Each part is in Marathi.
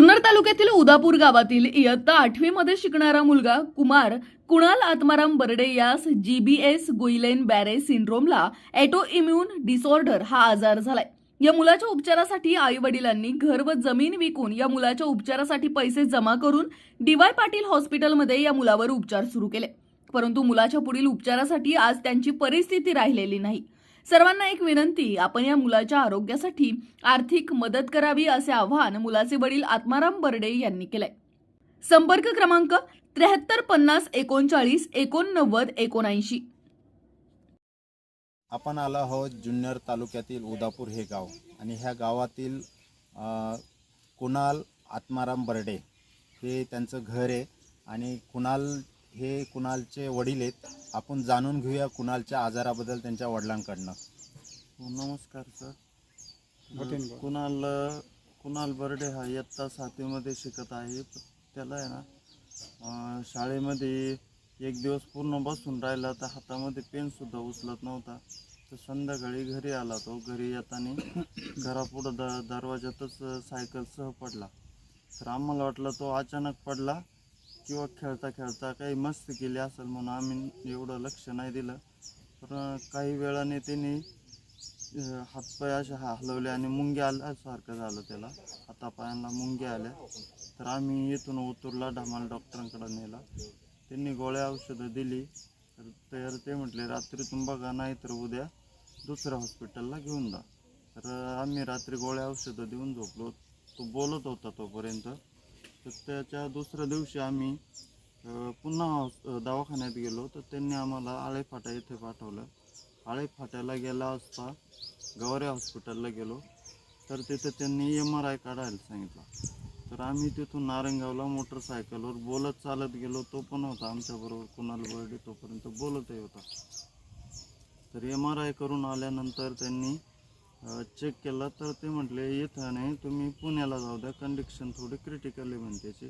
जुन्नर तालुक्यातील उदापूर गावातील इयत्ता आठवी मध्ये शिकणारा मुलगा कुमार कुणाल आत्माराम बर्डे यास G B S Guillain Barre सिंड्रोमला auto immune disorder हा आजार झालाय. या मुलाच्या उपचारासाठी आई वडिलांनी घर व जमीन विकून या मुलाच्या उपचारासाठी पैसे जमा करून डीवाय पाटील हॉस्पिटलमध्ये या मुलावर उपचार सुरू केले. परंतु मुलाच्या पुढील उपचारासाठी आज त्यांची परिस्थिती राहिलेली नाही. सर्वांना एक विनंती आपण या मुलाच्या आरोग्यासाठी आर्थिक मदत करावी असे आवाहन मुलाचे वडील आत्माराम बर्डे यांनी केलंय. संपर्क क्रमांक त्र्याहत्तर पन्नास एकोणचाळीस एकोणनव्वद एकोणऐंशी. आपण आलो आहोत जुन्नर तालुक्यातील उदापूर हे गाव आणि ह्या गावातील कुणाल आत्माराम बर्डे हे त्यांचं घर आहे आणि कुणाल हे कुणालचे वडील आहेत. आपण जाणून घेऊया कुणालच्या आजाराबद्दल त्यांच्या वडिलांकडनं. नमस्कार सर. कुणाल कुणाल बर्डे हा इयत्ता सातवीमध्ये शिकत आहे. त्याला आहे ना शाळेमध्ये एक दिवस पूर्ण बसून राहिला तर हातामध्ये पेनसुद्धा उचलत नव्हता. तर संध्याकाळी घरी आला तो. घरी येताना घरापुढं द दरवाजातच सायकल सह पडला. तर आम्हाला वाटलं तो अचानक पडला. किंवा खेळता खेळता काही मस्त केली असेल म्हणून आम्ही एवढं लक्ष नाही दिलं. पण काही वेळाने त्यांनी हातपाय असे हा- हलवले आणि मुंग्या आल्यासारखं झालं त्याला. हातापायांना मुंग्या आल्या. तर आम्ही इथून उतरला ढमाल डॉक्टरांकडे नेला. त्यांनी गोळ्या औषधं दिली. तर तर ते म्हटले रात्रीतून बघा नाही तर उद्या दुसऱ्या हॉस्पिटलला घेऊन जा. तर आम्ही रात्री गोळ्या औषधं देऊन झोपलो. तो बोलत होता तोपर्यंत. तर त्याच्या दुसऱ्या दिवशी आम्ही पुन्हा दवाखान्यात गेलो. तर त्यांनी आम्हाला आळेफाटा येथे पाठवलं. आळेफाट्याला गेला असता गवारे हॉस्पिटलला गेलो. तर तिथं त्यांनी एम आर आय काढायला सांगितला. तर आम्ही तिथून नारंगावला मोटरसायकलवर बोलत चालत गेलो. तो पण होता आमच्याबरोबर कुणाल बर्डे तोपर्यंत बोलतही होता. तर एम आर आय करून आल्यानंतर त्यांनी चेक केला तर ते म्हटले इथं नाही तुम्ही पुण्याला जाऊ द्या. कंडिक्शन थोडी क्रिटिकल आहे म्हणते त्याची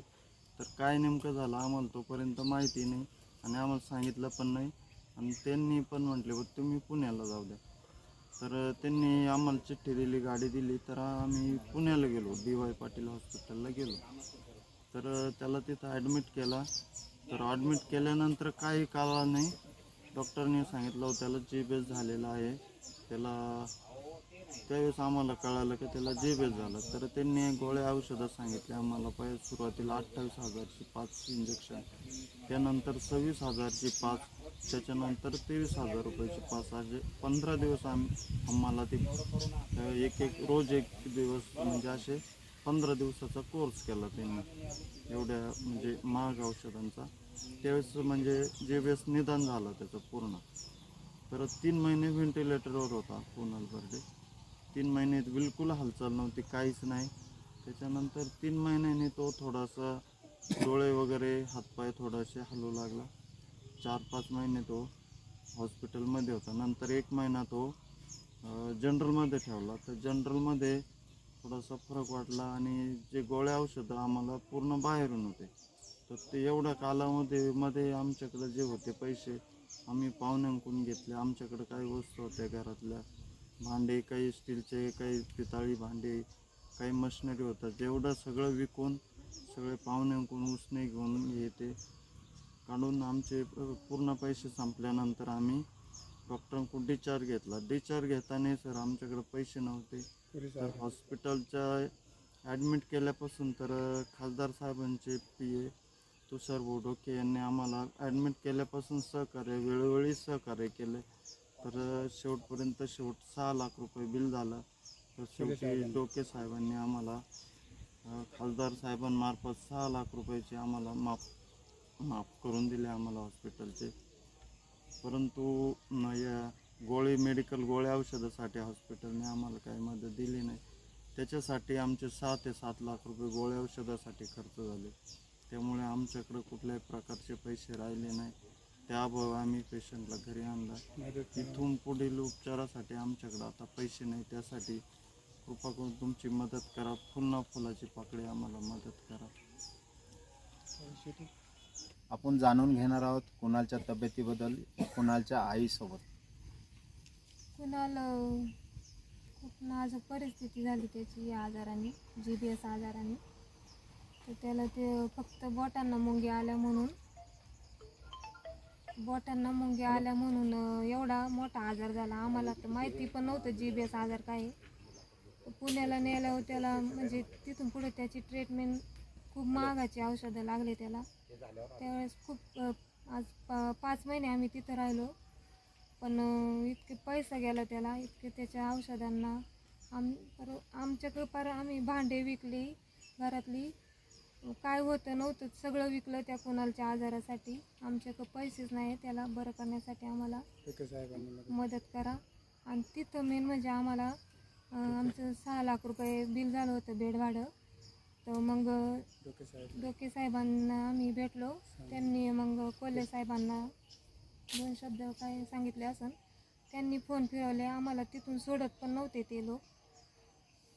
तर काय नेमकं झालं आम्हाला तोपर्यंत माहिती नाही आणि आम्हाला सांगितलं पण नाही. आणि त्यांनी पण म्हटले बघ तुम्ही पुण्याला जाऊ द्या. तर त्यांनी आम्हाला चिठ्ठी दिली गाडी दिली. तर आम्ही पुण्याला गेलो डी वाय पाटील हॉस्पिटलला गेलो. तर त्याला तिथं ॲडमिट केला. तर ॲडमिट केल्यानंतर काही काळा नाही डॉक्टरने सांगितलं हो, त्याला जे बेस झालेला आहे. त्याला त्यावेळेस आम्हाला कळालं की त्याला जेबेस झालं तर त्यांनी गोळ्या औषधं सांगितले आम्हाला पहिले सुरुवातीला अठ्ठावीस हजारची पाच इंजेक्शन त्यानंतर सव्वीस हजारची पाच त्याच्यानंतर तेवीस हजार रुपयाची पाच. असे पंधरा दिवस आम्ही आम्हाला ते एक एक रोज एक दिवस म्हणजे असे पंधरा दिवसाचा कोर्स केला त्यांनी. एवढ्या म्हणजे महाग औषधांचा. त्यावेळेस म्हणजे जे वेळेस निदान झालं त्याचं पूर्ण. परत तीन महिने व्हेंटिलेटरवर होता कुणाल बर्डे. तीन महिन्यात बिलकुल हालचाल नव्हती काहीच नाही. त्याच्यानंतर तीन महिन्याने तो थोडासा डोळे वगैरे हातपाय थोडासे हलू लागला. चार पाच महिने तो हॉस्पिटलमध्ये होता. नंतर एक महिना तो जनरलमध्ये ठेवला. तर जनरलमध्ये थोडासा फरक वाटला आणि जे गोळ्या औषधं आम्हाला पूर्ण बाहेरून होते तर ते एवढ्या कालामध्ये मध्ये आमच्याकडे जे होते पैसे आम्ही पाहुण्यांकून घेतले. आमच्याकडे काही वस्तू होत्या घरातल्या. भांडे काही स्टीलचे काही पितळी भांडे काही मशिनरी होतं जेवढं सगळं विकून सगळे पाहुण्यांकडून उसने घेऊन हे ते काढून आमचे पूर्ण पैसे संपल्यानंतर आम्ही डॉक्टरांकडून डिस्चार्ज घेतला. डिस्चार्ज घेताना सर आमच्याकडे पैसे नव्हते. तर हॉस्पिटलच्या ॲडमिट केल्यापासून तर खासदार साहेबांचे पी ए तुषार बोडोके यांनी आम्हाला ॲडमिट केल्यापासून सहकार्य वेळोवेळी सहकार्य केले. तर शेवटपर्यंत शेवट सहा लाख रुपये बिल झालं. तर शेवटी डोके साहेबांनी आम्हाला अ, खासदार साहेबांमार्फत सहा लाख रुपयाचे आम्हाला माफ माफ करून दिले आम्हाला हॉस्पिटलचे. परंतु न या गोळी मेडिकल गोळ्या औषधासाठी हॉस्पिटलने आम्हाला काही मदत दिली नाही. त्याच्यासाठी आमचे सहा ते सात लाख रुपये गोळ्या औषधासाठी खर्च झाले. त्यामुळे आमच्याकडं कुठल्याही प्रकारचे पैसे राहिले नाही. त्याअभावी आम्ही पेशंटला घरी आणला. इथून पुढील उपचारासाठी आमच्याकडे आता पैसे नाही त्यासाठी कृपा करून तुमची मदत करा. पुन्हा फुलाची पाकळी आम्हाला मदत करा. आपण जाणून घेणार आहोत कुणालच्या तब्येतीबद्दल कुणालच्या आईसोबत. कुणाल खूप नाजूक परिस्थिती झाली त्याची या आजाराने जी बी एस आजाराने. तर त्याला ते फक्त बोटांना मुंगी आल्या म्हणून बोटांना मुंगी आल्या म्हणून अं, एवढा मोठा आजार झाला. आम्हाला तर माहिती पण नव्हतं जी बी एस आजार काय आहे. पुण्याला नेल्यावर त्याला म्हणजे तिथून पुढे त्याची ट्रीटमेंट खूप महागाची औषधं लागले त्याला. त्यावेळेस खूप अं, आज पा पाच महिने आम्ही तिथं राहिलो. पण अं, इतके पैसा गेला त्याला इतके त्याच्या औषधांना. आम पर आमच्याकडं पार आम्ही भांडे विकली घरातली. काय होतं नव्हतं सगळं विकलं त्या कुणालच्या आजारासाठी. आमच्याकडं पैसेच नाही त्याला बरं करण्यासाठी आम्हाला मदत करा. आणि तिथं मेन म्हणजे आम्हाला आमचं सहा लाख रुपये बिल झालं होतं बेड भाडं तर मग डोके साहेबांना आम्ही भेटलो. त्यांनी मग कोल्हे साहेबांना दोन शब्द काय सांगितले असन. त्यांनी फोन फिरवले. आम्हाला तिथून सोडत पण नव्हते ते लोक.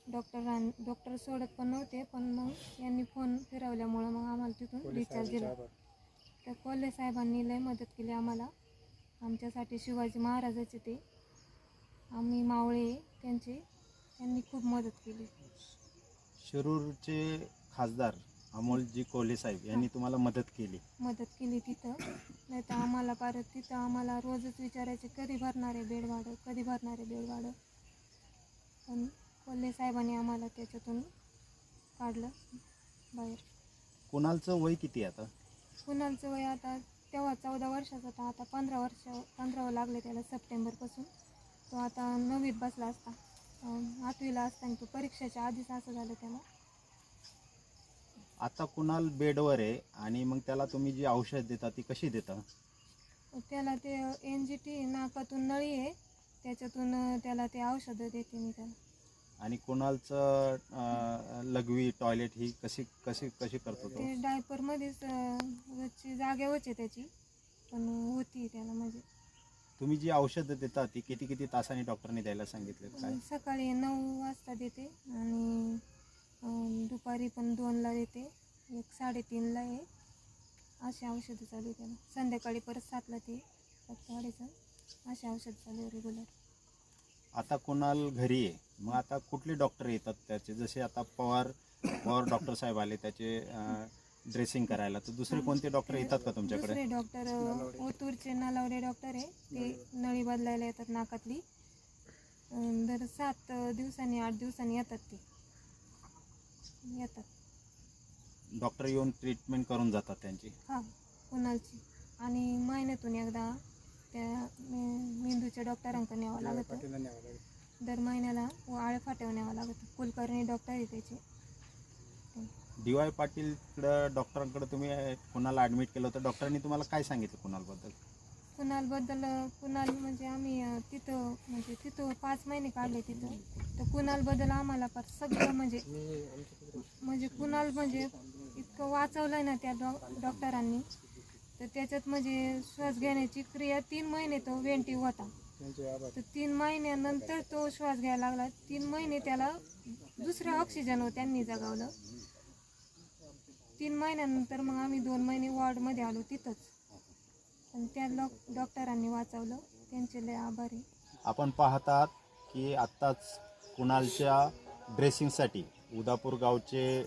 डॉक्टरां डॉक्टर सोडत पण नव्हते पण मग यांनी फोन फिरवल्यामुळं मग आम्हाला तिथून डिस्चार्ज दिला. तर कोल्हे साहेबांनी लय मदत केली आम्हाला. आमच्यासाठी शिवाजी महाराजाचे ते. आम्ही मावळे त्यांचे. त्यांनी खूप मदत केली. शिरूरचे खासदार अमोलजी कोल्हे साहेब यांनी तुम्हाला मदत केली. मदत केली तिथं. नाही तर आम्हाला परत तिथं आम्हाला रोजच विचारायचे कधी भरणार आहे बेड भाडं कधी भरणार आहे बेड भाडं पण कोल्हे साहेबांनी आम्हाला त्याच्यातून काढलं बाहेर. कुणालचं वय किती आहे आता? कुणालचं वय आता तेव्हा चौदा वर्षाचा होता आता पंधरा वर्ष पंधरावं लागले त्याला सप्टेंबरपासून. तो आता नववीत बसला असता. अं, आठवीला असताना तो परीक्षेच्या आधीच असं झालं त्याला. आता कुणाल बेडवर आहे आणि मग त्याला तुम्ही जी औषध देता ती कशी देता? त्याला ते एन जी टी नाकातून नळी आहे. त्याच्यातून अं, त्याला ते औषधं देते मी त्याला. आणि कुणालचं लघवी टॉयलेट ही कशी कशी कशी करतो तो? ते डायपरमध्येच अं, रोजची जागेवरच आहे त्याची. पण होती त्याला म्हणजे तुम्ही जी औषधं देता ती किती किती तासांनी डॉक्टरने द्यायला सांगितले काय? सकाळी नऊ वाजता देते आणि अं, दुपारी पण दोनला देते. एक साडेतीनला आहे. अशी औषधं चालू आहे त्याला. संध्याकाळी परत सातला ते. रक्तवाढीचं अशी औषधं चालू आहे रेग्युलर आता कुणाल घरी आहे मग आता कुठले डॉक्टर येतात त्याचे? जसे आता पवार पवार डॉक्टर साहेब आले त्याचे ड्रेसिंग करायला. तर दुसरे कोणते डॉक्टर येतात का तुमच्याकडे? दुसरे डॉक्टर ओतूरचे नलावडे डॉक्टर आहे. ते नळी बदलायला येतात नाकातली. अं, दर सात दिवसांनी आठ दिवसांनी येतात ते. येतात. डॉक्टर येऊन ट्रीटमेंट करून जातात त्यांची? हा कुणालची. आणि महिन्यातून एकदा त्या मे- मेंदूच्या डॉक्टरांकडे न्यावं लागतं. दर महिन्याला आळ फाट्यावर न्यावं लागतं. कुलकर्णी डॉक्टर आहे त्याचे. डी वाय पाटीलकडं डॉक्टरांकडे तुम्ही कुणाला ॲडमिट केलं होतं? डॉक्टरांनी तुम्हाला काय सांगितलं कुणालबद्दल? कुणालबद्दल कुणाल म्हणजे आम्ही तिथं म्हणजे तिथं पाच महिने काढले तिथं. तर कुणालबद्दल आम्हाला पर सगळं म्हणजे म्हणजे कुणाल म्हणजे इतकं वाचवलं ना त्या डॉ डॉक्टरांनी. तर त्याच्यात म्हणजे श्वास घेण्याची क्रिया तीन महिने तो वेंटी होता. तर तीन महिन्यानंतर तो श्वास घ्यायला लागला. तीन महिने त्याला दुसऱ्या ऑक्सिजनवर त्यांनी जगावलं. तीन महिन्यानंतर मग आम्ही दोन महिने वॉर्डमध्ये आलो तिथंच. पण त्या डॉ डॉक्टरांनी वाचवलं. त्यांचे लय आभारी. आपण पाहतात की आत्ताच कुणालच्या ड्रेसिंगसाठी उदापूर गावचे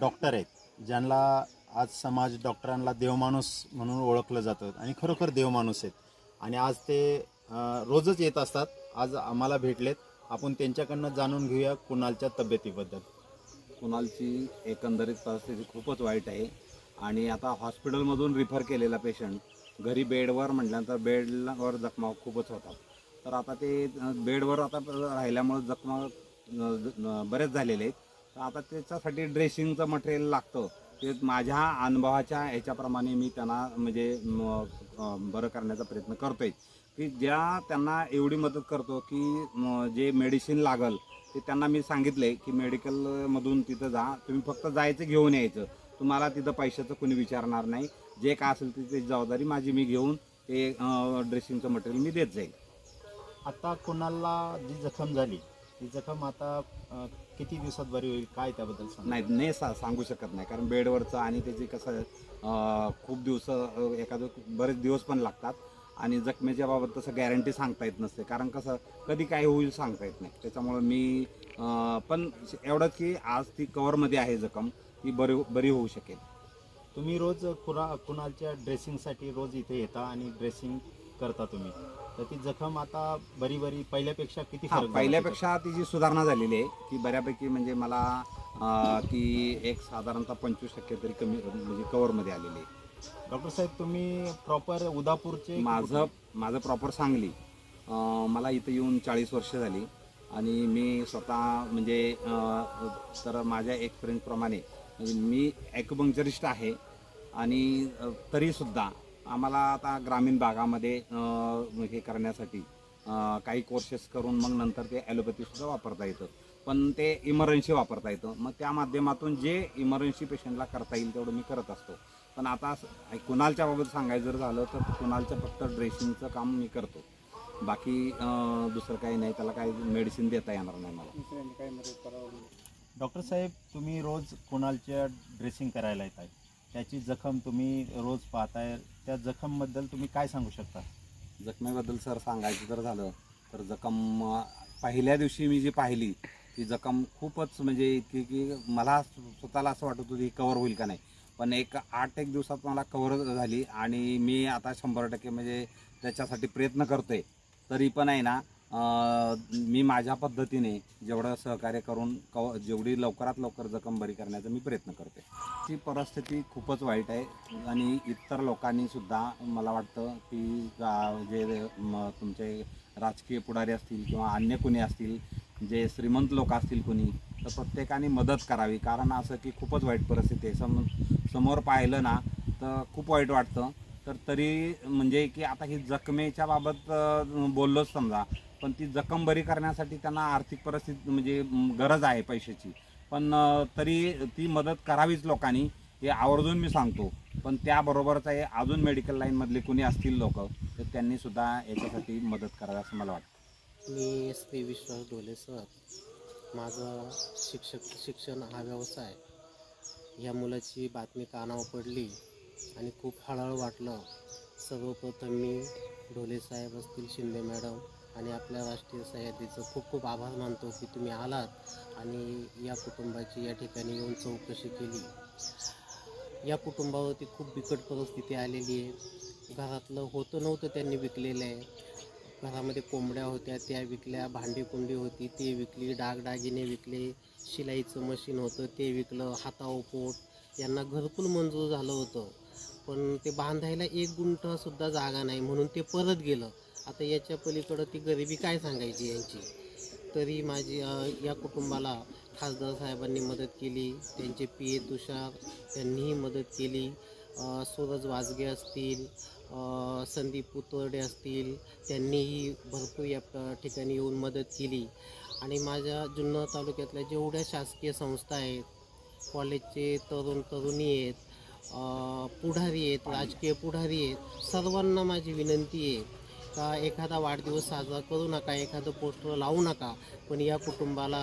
डॉक्टर आहेत. ज्यांना आज समाज डॉक्टरांना देवमाणूस म्हणून ओळखलं जातं आणि खरोखर देवमाणूस आहेत. आणि आज ते रोजच येत असतात. आज आम्हाला भेटलेत. आपण त्यांच्याकडनं जाणून घेऊया कुणालच्या तब्येतीबद्दल. कुणालची एकंदरीत परिस्थिती खूपच वाईट आहे. आणि आता हॉस्पिटलमधून रिफर केलेला पेशंट घरी बेडवर म्हटल्यानंतर बेडवर जखमा खूपच होतात. तर आता ते बेडवर आता राहिल्यामुळं जखमा बरेच झालेले आहेत. तर आता त्याच्यासाठी ड्रेसिंगचं मटेरियल लागतं. ते माझ्या अनुभवाच्या ह्याच्याप्रमाणे मी त्यांना म्हणजे बरं करण्याचा प्रयत्न करतोय. की ज्या त्यांना एवढी मदत करतो की जे मेडिसिन लागल ते त्यांना मी सांगितले की मेडिकलमधून तिथं जा. तुम्ही फक्त जायचं घेऊन यायचं. तुम्हाला तिथं पैशाचं कोणी विचारणार नाही. जे काय असेल ती जबाबदारी माझी मी घेऊन ते ड्रेसिंगचं मटेरियल मी देत जाईल. आता कुणाला जी जखम झाली ती जखम आता किती दिवसात बरी होईल काय त्याबद्दल सांगा नाही नाही सा सांगू शकत नाही कारण बेडवरचं आणि त्याचे कसं अं, खूप दिवस अं, एखादं बरेच दिवस पण लागतात. आणि जखमेच्या बाबत तसं गॅरंटी सांगता येत नसते कारण कसं कधी काय होईल सांगता येत नाही. त्याच्यामुळं मी अं, पण एवढंच की आज ती कवरमध्ये आहे जखम ती बरी बरी होऊ शकेल. तुम्ही रोज कुणा कुणालच्या ड्रेसिंगसाठी रोज इथे येता आणि ड्रेसिंग करता तुम्ही? तर ती जखम आता बरी बरी पहिल्यापेक्षा किती हा फरक? पहिल्यापेक्षा तिची सुधारणा झालेली आहे की बऱ्यापैकी म्हणजे मला अं, ती एक साधारणतः पंचवीस टक्के तरी कमी म्हणजे कवरमध्ये आलेली आहे. डॉक्टर साहेब तुम्ही प्रॉपर उदापूरचे माझं माझं प्रॉपर सांगली. अं, मला इथं येऊन चाळीस वर्ष झाली. आणि मी स्वतः म्हणजे अं, तर माझ्या एक्सपिरियन्सप्रमाणे म्हणजे मी ॲक्युपंक्चरिस्ट आहे. आणि अं, तरीसुद्धा आम्हाला आता ग्रामीण भागामध्ये हे करण्यासाठी काही कोर्सेस करून मग नंतर ते ॲलोपॅथीसुद्धा वापरता येतं. पण ते इमर्जन्सी वापरता येतं. मग त्या माध्यमातून जे इमर्जन्सी पेशंटला करता येईल तेवढं मी करत असतो. पण आता कुणालच्या बाबत सांगायचं जर झालं तर कुणालचं फक्त ड्रेसिंगचं काम मी करतो. बाकी दुसरं काही नाही. त्याला काही मेडिसिन देता येणार नाही मला. डॉक्टर साहेब तुम्ही रोज कुणालच्या ड्रेसिंग करायला येत आहे त्याची जखम तुम्ही रोज पाहताय त्या जखमबद्दल तुम्ही काय सांगू शकता? जखमेबद्दल सर सांगायचं जर झालं तर जखम पहिल्या दिवशी मी जी पाहिली ती जखम खूपच म्हणजे इतकी की मला स्वतःला असं वाटत होतं की कवर होईल का नाही. पण एक आठ एक दिवसात मला कवर झाली आणि मी आता शंभर टक्के म्हणजे त्याच्यासाठी प्रयत्न करतोय. तरी पण आहे ना मी माझ्या पद्धतीने जेवढं सहकार्य करून कव जेवढी लवकरात लवकर जखम बरी करण्याचा मी प्रयत्न करते ती परिस्थिती खूपच वाईट आहे आणि इतर लोकांनीसुद्धा मला वाटतं की जे तुमचे राजकीय पुढारी असतील किंवा अन्य कोणी असतील जे श्रीमंत लोक असतील कोणी तर प्रत्येकाने मदत करावी. कारण असं की खूपच वाईट परिस्थिती आहे. सम समोर पाहिलं ना तर खूप वाईट वाटतं. तर तरी म्हणजे की आता ही जखमेच्या बाबत बोललोच समजा. पण ती जखम बरी करण्यासाठी त्यांना आर्थिक परिस्थिती म्हणजे गरज आहे पैशाची. पण तरी ती मदत करावीच लोकांनी हे आवर्जून मी सांगतो. पण त्याबरोबरच आहे अजून मेडिकल लाईनमधले कोणी असतील लोक तर त्यांनीसुद्धा याच्यासाठी मदत करावी असं मला वाटतं. मी श्री विश्वास ढोले सर. माझं शिक्षक शिक्षण हा व्यवसाय या मुलाची बातमी कानावर पडली आणि खूप हळहळ वाटलं. सर्वप्रथम मी ढोले साहेब असतील शिंदे मॅडम आणि आपल्या राष्ट्रीय सह्याद्रीचं खूप खूप आभार मानतो की तुम्ही आलात आणि या कुटुंबाची या ठिकाणी येऊन चौकशी केली. या कुटुंबावरती खूप बिकट परिस्थिती आलेली आहे. घरातलं होतं नव्हतं त्यांनी विकलेलं आहे. घरामध्ये कोंबड्या होत्या त्या विकल्या भांडी कुंडी होती ते विकली डागडागिने विकले शिलाईचं मशीन होतं ते विकलं हातावर यांना घरकुल मंजूर झालं होतं. पण ते बांधायला एक गुंठसुद्धा जागा नाही म्हणून ते परत गेलं. आता याच्या पलीकडं ती गरिबी काय सांगायची यांची? तरी माझी या कुटुंबाला खासदार साहेबांनी मदत केली त्यांचे पी ए तुषार त्यांनीही मदत केली सूरज वाजगे असतील संदीप पुतोर्डे असतील त्यांनीही भरपूर या ठिकाणी येऊन मदत केली. आणि माझ्या जुन्नर तालुक्यातल्या जेवढ्या शासकीय संस्था आहेत कॉलेजचे तरुण तरुणी आहेत पुढारी आहेत राजकीय पुढारी आहेत सर्वांना माझी विनंती आहे का एखादा वाढदिवस साजरा करू नका एखादं पोस्टर लावू नका पण या कुटुंबाला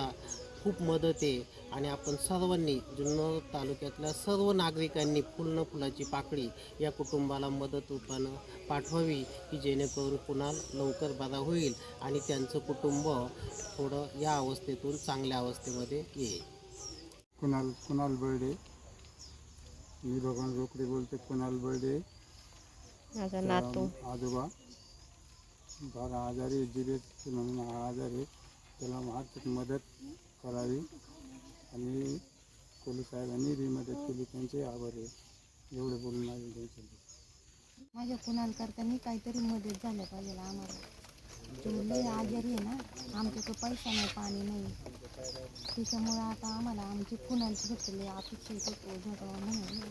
खूप मदत आहे आणि आपण सर्वांनी जुन्नर तालुक्यातल्या सर्व नागरिकांनी फुल न फुलाची पाकळी या कुटुंबाला मदत रूपानं पाठवावी की जेणेकरून कुणाल लवकर बरा होईल आणि त्यांचं कुटुंब थोडं या अवस्थेतून चांगल्या अवस्थेमध्ये येईल. कुणाल कुणाल बर्डे? मी भगवान रोकडे बोलते कुणाल बर्डे? माझा नातू. आजोबा. बारा आजारी जिबेत म्हणून हा आजार आहे. त्याला आर्थिक मदत करावी. आणि कोली साहेबांनी बी मदत केली. त्यांचे आभार आहे. एवढं बोलून माझे माझ्या कुणाल करताना काहीतरी मदत झाल्या पाहिजे आम्हाला. तो लय आजारी आहे ना आमच्याकडे पैसा नाही पाणी नाही. त्याच्यामुळं आता आम्हाला आमची कुणालची भेटले अपेक्षा म्हणून